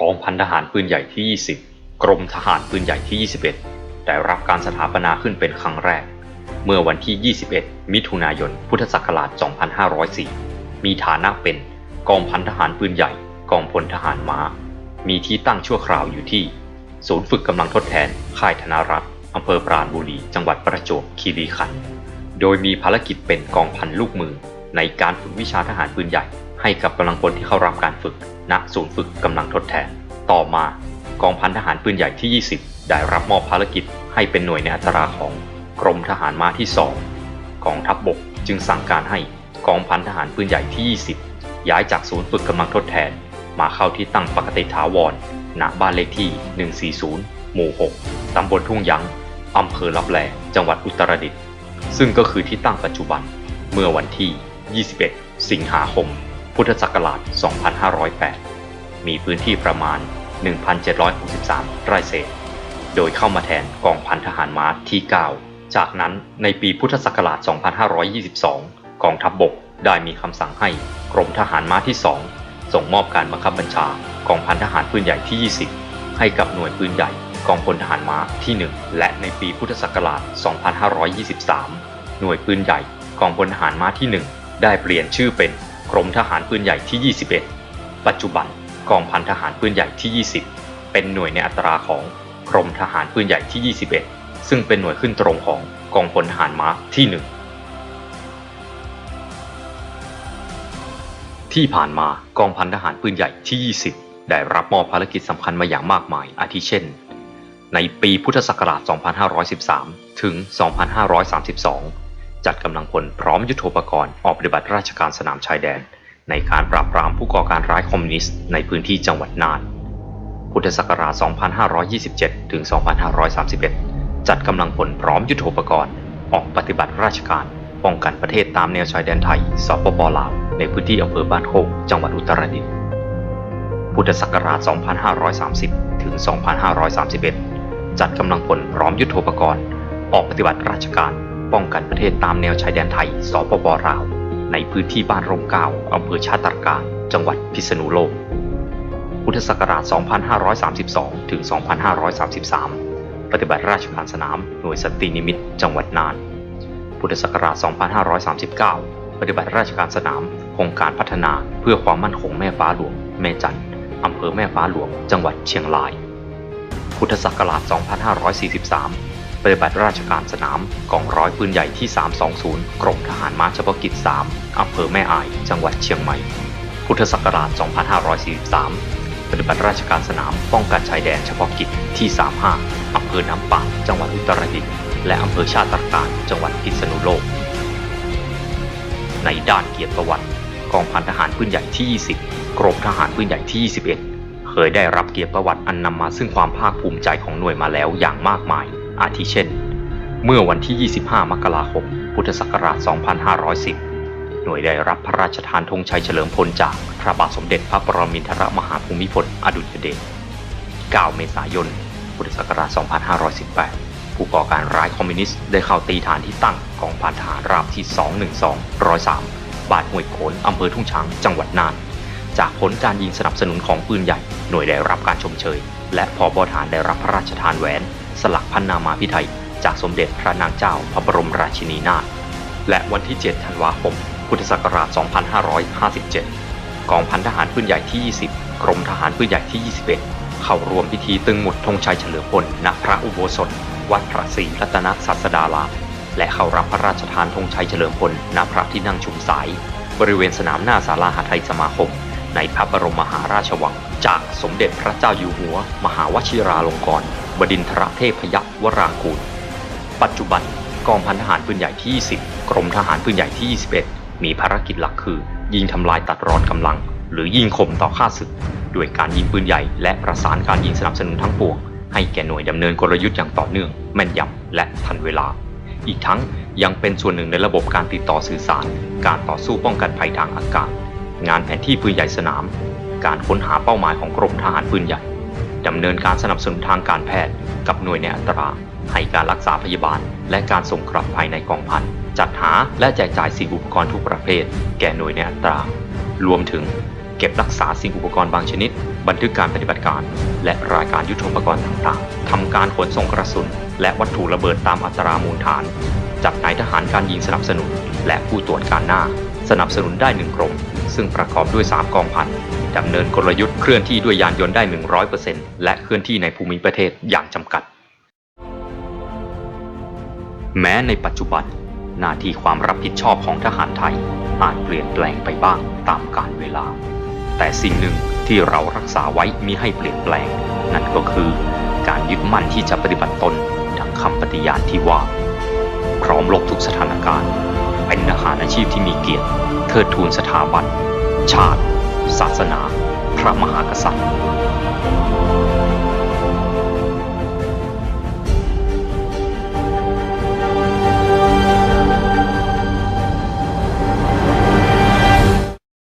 กองพันทหารปืนใหญ่ที่ 20 กรมทหารปืนใหญ่ที่ 21 ได้รับการสถาปนาขึ้นเป็นครั้งแรก เมื่อวันที่ 21 มิถุนายน พุทธศักราช 2504 มีฐานะเป็นกองพันทหารปืนใหญ่ กองพลทหารม้า มีที่ตั้งชั่วคราวอยู่ที่ ศูนย์ฝึกกำลังทดแทน ค่ายธนารักษ์อำเภอปราณบุรี จังหวัดประจวบคีรีขันธ์โดยมีภารกิจเป็นกองพันลูกมือ ในการฝึกวิชาทหารปืนใหญ่ ให้กับกำลังพลที่เข้ารับการฝึกณศูนย์ฝึกกำลังทดแทน ต่อมากองพันทหารปืนใหญ่ที่ 20 ได้รับมอบภารกิจให้เป็นหน่วยในอัตราของกรมทหารม้าที่ 2 กองทัพบบกจึงสั่งการให้กองพันทหารปืนใหญ่ที่ 20 ย้ายจากศูนย์ฝึกกำลังทดแทน มาเข้าที่ตั้งปกติถาวรณบ้านเลขที่ 140 หมู่ 6 ตำบลทุ่งยั้งอำเภอลับแล จังหวัดอุตรดิตถ์ ซึ่งก็คือที่ตั้งปัจจุบัน เมื่อวันที่ 21 สิงหาคม พุทธศักราช 2508 มีพื้นที่ประมาณ 1,763 ไร่เศษ โดยเข้ามาแทนกองพันทหารม้าที่ 9 จากนั้นในปีพุทธศักราช 2522 กองทัพบบกได้มีคำสั่งให้กรมทหารม้าที่ 2 ส่งมอบการบังคับบัญชากองพันทหารปืนใหญ่ที่ 20 ให้กับหน่วยปืนใหญ่กองพลทหารม้าที่ 1 และในปีพุทธศักราช 2523 หน่วยปืนใหญ่กองพลทหารม้าที่ 1 ได้เปลี่ยนชื่อเป็นกรมทหารปืนใหญ่ที่ 21 ปัจจุบัน กองพันทหารปืนใหญ่ที่ 20 เป็นหน่วยในอัตราของกรมทหารปืนใหญ่ที่ 21 ซึ่งเป็นหน่วยขึ้นตรงของกองพลทหารม้าที่ 1 ที่ผ่านมากองพันทหารปืนใหญ่ที่ 20 ได้รับมอบภารกิจสำคัญมาอย่างมากมาย อาทิเช่น ในปีพุทธศักราช 2513 ถึง 2532 จัดกำลังพลพร้อมยุทโธปกรณ์ออกปฏิบัติราชการสนามชายแดน ในการปราบปรามผู้ก่อการร้ายคอมมิวนิสต์ในพื้นที่จังหวัดน่าน พุทธศักราช 2527 ถึง 2531 จัดกำลังพลพร้อมยุทโธปกรณ์ ออกปฏิบัติราชการ ป้องกันประเทศตามแนวชายแดนไทย สปปลาว ในพื้นที่อำเภอบ้านโคก จังหวัดอุตรดิตถ์ พุทธศักราช 2530 ถึง 2531 จัดกำลังพลพร้อมยุทโธปกรณ์ ออกปฏิบัติราชการ ป้องกันประเทศตามแนวชายแดนไทย สปปลาว ในพื้นที่บ้านร่มเกล้าอำเภอชาติตรการ จังหวัดพิษณุโลก พุทธศักราช 2532 ถึง 2533 ปฏิบัติราชการสนาม หน่วยสตรีนิมิต จังหวัดน่าน พุทธศักราช 2539 ปฏิบัติราชการสนาม โครงการพัฒนาเพื่อความมั่นคงแม่ฟ้าหลวง แม่จันทร์อำเภอแม่ฟ้าหลวง จังหวัดเชียงราย พุทธศักราช 2543 ปฏิบัติราชการสนามกองร้อยปืนใหญ่ที่ 320 กรมทหารม้าเฉพาะกิจ 3 อำเภอแม่อาย จังหวัดเชียงใหม่ พุทธศักราช 2543 ปฏิบัติราชการสนามป้องกันชายแดนเฉพาะกิจที่ 35 อำเภอน้ำปาจังหวัดอุตรดิตถ์ และอำเภอชาติตรการจังหวัดพิษณุโลก ในด้านเกียรติประวัติ กองพันทหารปืนใหญ่ที่ 20 กรมทหารปืนใหญ่ที่ 21 เคยได้รับเกียรติประวัติอันนำมาซึ่งความภาคภูมิใจของหน่วยมาแล้วอย่างมากมาย อาทิเช่น เมื่อวันที่ 25 มกราคม พุทธศักราช 2510 หน่วยได้รับพระราชทานธงชัยเฉลิมพลจากพระบาทสมเด็จพระปรมินทรมหาภูมิพลอดุลยเดช 9 เมษายน พุทธศักราช 2518 ผู้ก่อการร้ายคอมมิวนิสต์ได้เข้าตีฐานที่ตั้งของพันทหารราบที่ 212 103 บ้านห้วยโขนอำเภอทุ่งช้าง จังหวัดน่าน จากผลการยิงสนับสนุนของปืนใหญ่ หน่วยได้รับการชมเชย และพอบอฐานได้รับพระราชทานแหวน สลักพันนามาพิไทยจากสมเด็จพระนางเจ้าพระบรมราชินีนาถและวันที่ 7 ธันวาคม พุทธศักราช 2557 กองพันทหารปืนใหญ่ที่ 20 กรมทหารปืนใหญ่ที่ 21 เข้าร่วมพิธีตึงหมุดธงชัยเฉลิมพลณพระอุโบสถ วัดพระศรีรัตนศาสดารามและเข้ารับพระราชทานธงชัยเฉลิมพลณพระที่นั่งชุมสาย บริเวณสนามหน้าศาลาหาไทยสมาคม ในพระบรมมหาราชวัง จากสมเด็จพระเจ้าอยู่หัว มหาวชิราลงกรณ บดินทรเทพยวรางกูล ปัจจุบันกองพันทหารปืนใหญ่ที่ 20 กรมทหารปืนใหญ่ที่ 21 มีภารกิจหลักคือ ยิงทำลายตัดรอนกำลัง หรือยิงข่มต่อข้าศึก ด้วยการยิงปืนใหญ่ และประสานการยิงสนับสนุนทั้งปวง ให้แก่หน่วยดำเนินกลยุทธ์อย่างต่อเนื่อง แม่นยำและทันเวลา อีกทั้งยังเป็นส่วนหนึ่งในระบบการติดต่อสื่อสาร การต่อสู้ป้องกันภัยทางอากาศ งานแผนที่ปืนใหญ่สนาม การค้นหาเป้าหมายของกรมทหารปืนใหญ่ ดำเนินการสนับสนุนทางการแพทย์ กับหน่วยในอัตรา ให้การรักษาพยาบาล และการส่งกลับภายในกองพัน จัดหาและแจกจ่ายสิ่งอุปกรณ์ทุกประเภท แก่หน่วยในอัตรา รวมถึงเก็บรักษาสิ่งอุปกรณ์บางชนิด บันทึกการปฏิบัติการ และรายการยุทโธปกรณ์ต่างๆ ทำการขนส่งกระสุน และวัตถุระเบิดตามอัตรามูลฐาน จัดนายทหารการยิงสนับสนุน และผู้ตรวจการหน้า สนับสนุนได้หนึ่งกรมซึ่งประกอบด้วย 3 กองพันดำเนินกลยุทธ์เคลื่อนที่ด้วยยานยนต์ได้ 100%และเคลื่อนที่ในภูมิประเทศอย่างจำกัด แม้ในปัจจุบัน หน้าที่ความรับผิดชอบของทหารไทยอาจเปลี่ยนแปลงไปบ้างตามกาลเวลา แต่สิ่งหนึ่งที่เรารักษาไว้มิให้เปลี่ยนแปลง นั่นก็คือการยึดมั่นที่จะปฏิบัติตนดังคำปฏิญาณที่ว่า พร้อมลบทุกสถานการณ์ อาชีพที่มีเกียรติเทิดทูนสถาบัน ชาติ ศาสนา พระมหากษัตริย์